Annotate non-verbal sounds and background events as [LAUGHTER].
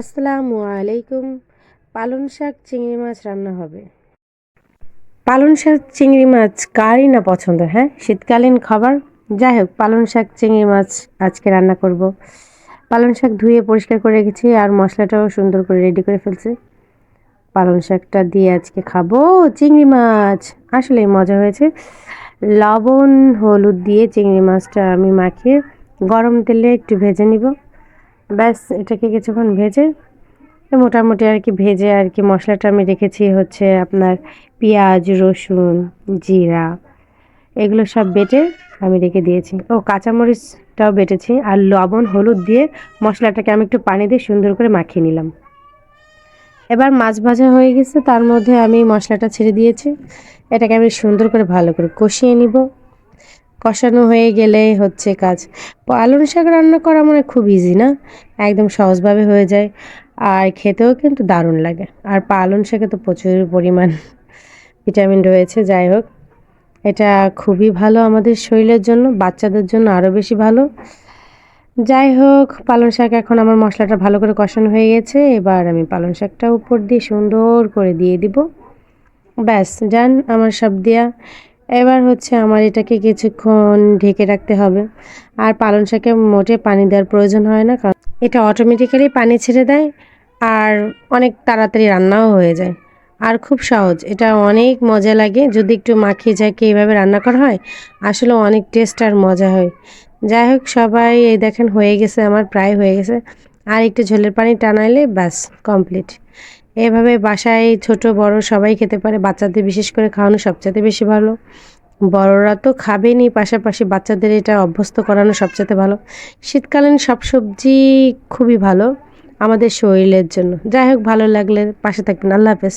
আসসালামু আলাইকুম। পালন শাক, চিংড়ি মাছ রান্না হবে। পালন শাক, চিংড়ি মাছ কারই না পছন্দ হ্যাঁ? শীতকালীন খাবার। যাই হোক পালন শাক, চিংড়ি মাছ আজকে রান্না করব। পালন শাক ধুয়ে পরিষ্কার করে রেখেছি আর মশলাটাও সুন্দর করে রেডি করে ফেলছি। পালন শাকটা দিয়ে আজকে খাব চিংড়ি মাছ। আসলে মজা হয়েছে। লবণ, হলুদ দিয়ে চিংড়ি মাছটা আমি মাখিয়ে গরম তেলে একটু ভেজে নিব। ব্যাস, এটাকে কিছুক্ষণ ভেজে মোটামুটি আর কি ভেজে আর কি মশলাটা আমি রেখেছি হচ্ছে আপনার পেঁয়াজ, রসুন, জিরা, এগুলো সব বেটে আমি রেখে দিয়েছি। ও, কাঁচামরিচটাও বেটেছি আর লবণ, হলুদ দিয়ে মশলাটাকে আমি একটু পানি দিয়ে সুন্দর করে মাখিয়ে নিলাম। এবার মাছ ভাজা হয়ে গেছে, তার মধ্যে আমি মশলাটা ছেড়ে দিয়েছি। এটাকে আমি সুন্দর করে ভালো করে কষিয়ে নিব। কষানো হয়ে গেলে হচ্ছে কাজ। পালং শাক রান্না করা মানে খুব ইজি না? একদম সহজভাবে হয়ে যায়। আর খেতেও কিন্তু দারুণ লাগে। আর পালং শাকে তো প্রচুর পরিমাণ [LAUGHS] ভিটামিন রয়েছে, যাই হোক। এটা খুবই ভালো আমাদের শরীরের জন্য, বাচ্চাদের জন্য আরও বেশি ভালো। যাই হোক, পালং শাক এখন আমার মশলাটা ভালো করে কষানো হয়ে গেছে। এবার আমি পালং শাকটা উপর দিয়ে সুন্দর করে দিয়ে দিব। ব্যাস যান আমার সব দেয়া। এবার হচ্ছে আমার এটাকে কিছুক্ষণ ঢেকে রাখতে হবে। আর পালং শাকে মোটে পানি দেওয়ার প্রয়োজন হয় না, কারণ এটা অটোমেটিক্যালি পানি ছেড়ে দেয় আর অনেক তাড়াতাড়ি রান্নাও হয়ে যায়। আর খুব সহজ, এটা অনেক মজা লাগে। যদি একটু মাখিয়ে ঝাঁকে এইভাবে রান্না করা হয়, আসলে অনেক টেস্ট আর মজা হয়। যাই হোক, সবাই এই দেখেন হয়ে গেছে, আমার প্রায় হয়ে গেছে। আর একটু ঝোলের পানি টানাইলে ব্যাস কমপ্লিট এভাবে বাসায় ছোট, বড় সবাই খেতে পারে। বাচ্চাদের বিশেষ করে খাওয়ানো সবচেয়ে বেশি ভালো। বড়রা তো খাবেনই, পাশাপাশি বাচ্চাদের এটা অভ্যস্ত করানো সবচেয়ে ভালো। শীতকালীন সব সবজি খুবই ভালো আমাদের শরীরের জন্য। যাই হোক, ভালো লাগলে পাশে থাকবেন। আল্লাহ হাফেজ।